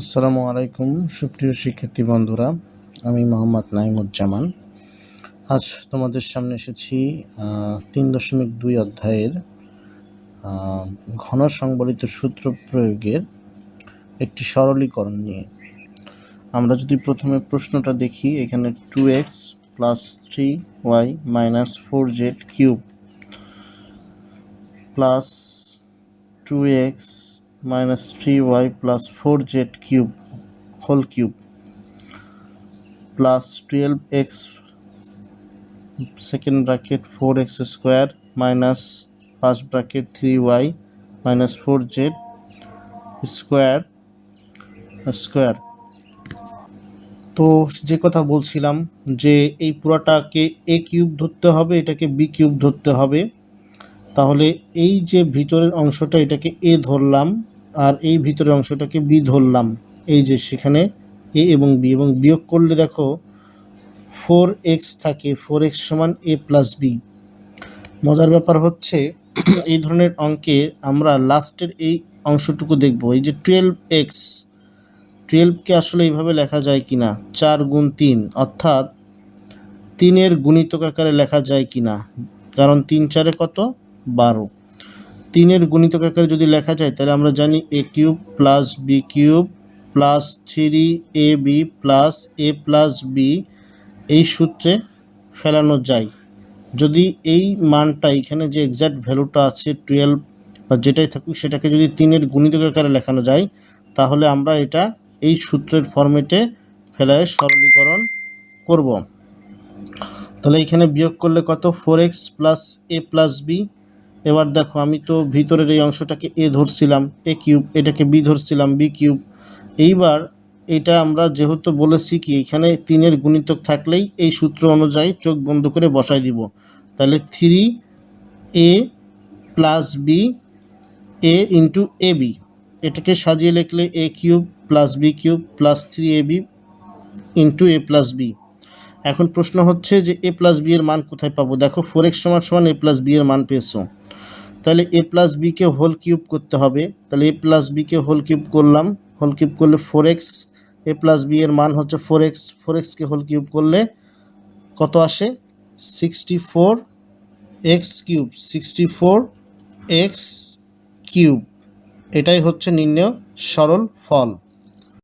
আসসালামু আলাইকুম, সুপ্রিয় শিক্ষার্থী বন্ধুরা, আমি মোহাম্মদ নাইমুজ্জামান। আজ তোমাদের সামনে এসেছি তিন দশমিক দুই অধ্যায়ের ঘন সংবলিত সূত্র প্রয়োগের একটি সরলীকরণ নিয়ে। আমরা যদি প্রথমে প্রশ্নটা দেখি, এখানে two x plus three y minus four z cube plus two x minus three y plus four z cube whole cube plus twelve x second bracket four x square minus first bracket three y minus four z square square তো যে কথা বলছিলাম যে এই পুরাটাকে এ cube ধরতে হবে, এটাকে B cube ধরতে হবে, তাহলে এই যে ভিতরের অংশটা এটাকে এ ধরলাম আর এই ভিতরের অংশটাকে বি ধরলাম। এই যে সেখানে এ এবং বি এবং বিয়োগ করলে দেখো ফোর এক্স থাকে, ফোর এক্স সমান এ প্লাস বি। মজার ব্যাপার হচ্ছে এই ধরনের অঙ্কে আমরা লাস্টের এই অংশটুকু দেখব। এই যে টুয়েলভ এক্স টুয়েলভকে আসলে এইভাবে লেখা যায় কি না চার গুণ তিন, অর্থাৎ তিনের গুণিতক আকারে লেখা যায় কি না কারণ তিন চারে কত? বারো। তিনের গুণিতক আকারে যদি লেখা যায়, তাহলে আমরা জানি a cube plus b cube plus three a b plus a plus b এই সূত্রে ফেলানো যায়। যদি এই মানটা এখানে যে এক্সাক্ট ভ্যালুটা আছে টুয়েলভ বা যেটাই থাকুক, সেটাকে যদি তিনের গুণিতক আকারে লেখানো যায়, তাহলে আমরা এটা এই সূত্রের ফর্মেটে ফেলায় সরলীকরণ করব। তাহলে এখানে বিয়োগ করলে কত? Four x plus a plus b এবার দেখো, আমি তো ভিতরের এই অংশটাকে এ ধরছিলাম, এ কিউব, এটাকে বি ধরছিলাম, বি কিউব। এইবার এটা আমরা যেহেতু বলেছি কি, এখানে তিনের গুণিতক থাকলেই এই সূত্র অনুযায়ী চোখ বন্ধ করে বসাই দিব। তাহলে three A plus B, A into A B. এটাকে সাজিয়ে লিখলে A cube plus B cube plus three A B into A plus B. এখন প্রশ্ন হচ্ছে যে এ প্লাস বি এর মান কোথায় পাবো? দেখো, ফোর এক্স সমান সমান এ প্লাস বি এর মান পেয়েছ। তাহলে এ প্লাস বিকে হোল কিউব করতে হবে। তাহলে এ প্লাস বিকে হোল কিউব করলাম। হোল কিউব করলে four X A plus B এর মান হচ্ছে ফোর এক্স ফোর এক্সকে হোল কিউব করলে কত আসে? Sixty four X cube sixty four X cube এটাই হচ্ছে নির্ণয় সরল ফল।